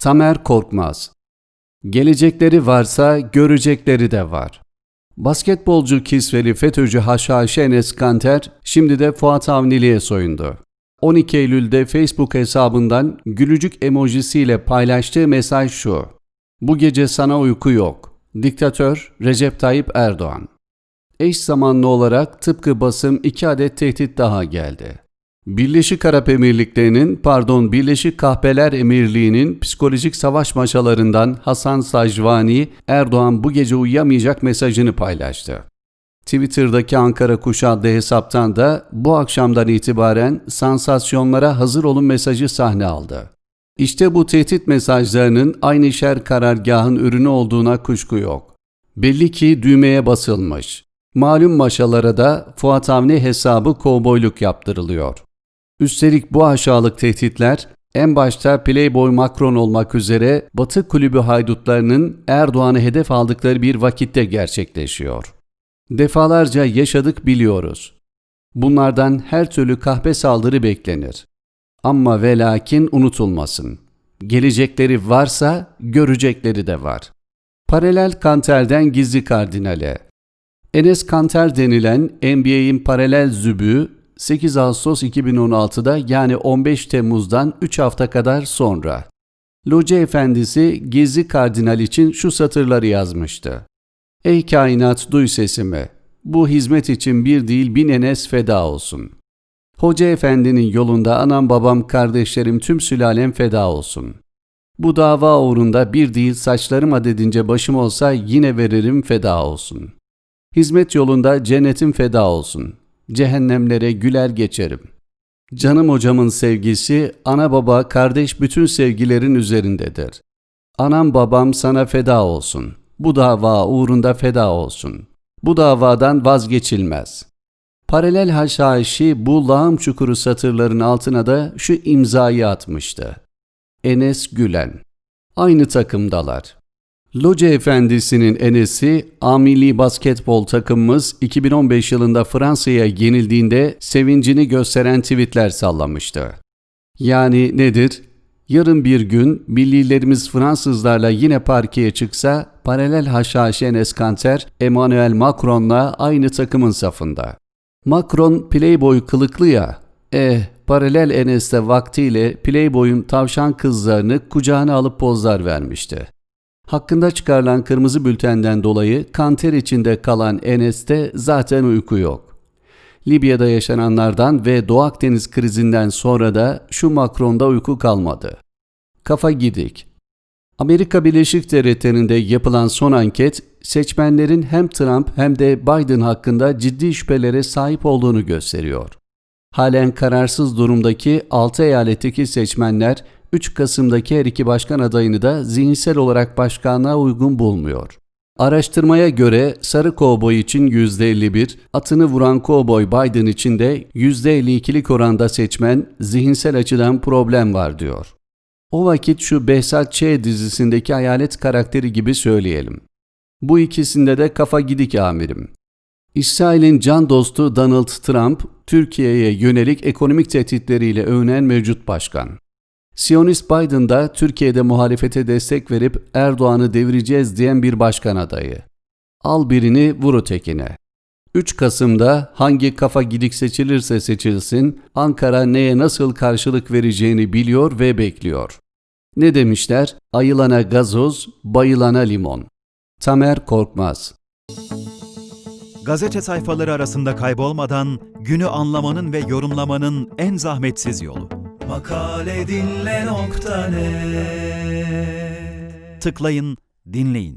Tamer Korkmaz Gelecekleri varsa görecekleri de var. Basketbolcu kisveli FETÖ'cü Haşhaşi Enes Kanter şimdi de Fuat Avnili'ye soyundu. 12 Eylül'de Facebook hesabından gülücük emojisiyle paylaştığı mesaj şu. Bu gece sana uyku yok. Diktatör Recep Tayyip Erdoğan. Eş zamanlı olarak tıpkı basım iki adet tehdit daha geldi. Birleşik Arap Emirlikleri'nin, pardon Birleşik Kahpeler Emirliği'nin psikolojik savaş maşalarından Hasan Sajvani, Erdoğan bu gece uyuyamayacak mesajını paylaştı. Twitter'daki Ankara Kuşu adlı hesaptan da bu akşamdan itibaren sansasyonlara hazır olun mesajı sahne aldı. İşte bu tehdit mesajlarının aynı şer karargahın ürünü olduğuna kuşku yok. Belli ki düğmeye basılmış. Malum maşalara da Fuat Avni hesabı kovboyluk yaptırılıyor. Üstelik bu aşağılık tehditler en başta Playboy Macron olmak üzere Batı kulübü haydutlarının Erdoğan'ı hedef aldıkları bir vakitte gerçekleşiyor. Defalarca yaşadık biliyoruz. Bunlardan her türlü kahpe saldırı beklenir. Ama ve lakin unutulmasın. Gelecekleri varsa görecekleri de var. Paralel Kanter'den gizli kardinale. Enes Kanter denilen NBA'in paralel zübüğü 8 Ağustos 2016'da yani 15 Temmuz'dan 3 hafta kadar sonra. Loca Efendisi Gizli Kardinal için şu satırları yazmıştı. Ey kainat duy sesimi. Bu hizmet için bir değil bin enes feda olsun. Hoca Efendi'nin yolunda anam babam kardeşlerim tüm sülalem feda olsun. Bu dava uğrunda bir değil saçlarım adedince başım olsa yine veririm feda olsun. Hizmet yolunda cennetim feda olsun. Cehennemlere güler geçerim. Canım hocamın sevgisi ana baba kardeş bütün sevgilerin üzerindedir. Anam babam sana feda olsun. Bu dava uğrunda feda olsun. Bu davadan vazgeçilmez. Paralel haşhaşi bu lağım çukuru satırların altına da şu imzayı atmıştı. Enes Gülen. Aynı takımdalar. Loca Efendisi'nin Enes'i Amili basketbol takımımız 2015 yılında Fransa'ya yenildiğinde sevincini gösteren tweetler sallamıştı. Yani nedir? Yarın bir gün millilerimiz Fransızlarla yine parkeye çıksa paralel haşhaşi Enes Emmanuel Macron'la aynı takımın safında. Macron Playboy kılıklı ya, eh paralel Enes'te vaktiyle Playboy'un tavşan kızlarını kucağına alıp pozlar vermişti. Hakkında çıkarılan kırmızı bültenden dolayı kanter içinde kalan Enes'te zaten uyku yok. Libya'da yaşananlardan ve Doğu Akdeniz krizinden sonra da şu Macron'da uyku kalmadı. Kafa gidik. Amerika Birleşik Devletleri'nde yapılan son anket, seçmenlerin hem Trump hem de Biden hakkında ciddi şüphelere sahip olduğunu gösteriyor. Halen kararsız durumdaki 6 eyaletteki seçmenler 3 Kasım'daki her iki başkan adayını da zihinsel olarak başkanlığa uygun bulmuyor. Araştırmaya göre sarı kovboy için %51, atını vuran kovboy Biden için de %52'lik oranda seçmen zihinsel açıdan problem var diyor. O vakit şu Behzat Ç. dizisindeki hayalet karakteri gibi söyleyelim. Bu ikisinde de kafa gidik amirim. İsrail'in can dostu Donald Trump, Türkiye'ye yönelik ekonomik tehditleriyle övünen mevcut başkan. Siyonist Biden da Türkiye'de muhalefete destek verip Erdoğan'ı devireceğiz diyen bir başkan adayı. Al birini vur ötekine. 3 Kasım'da hangi kafa gidik seçilirse seçilsin, Ankara neye nasıl karşılık vereceğini biliyor ve bekliyor. Ne demişler? Ayılana gazoz, bayılana limon. Tamer Korkmaz Gazete sayfaları arasında kaybolmadan günü anlamanın ve yorumlamanın en zahmetsiz yolu. Makale dinle nokta net. Tıklayın, dinleyin.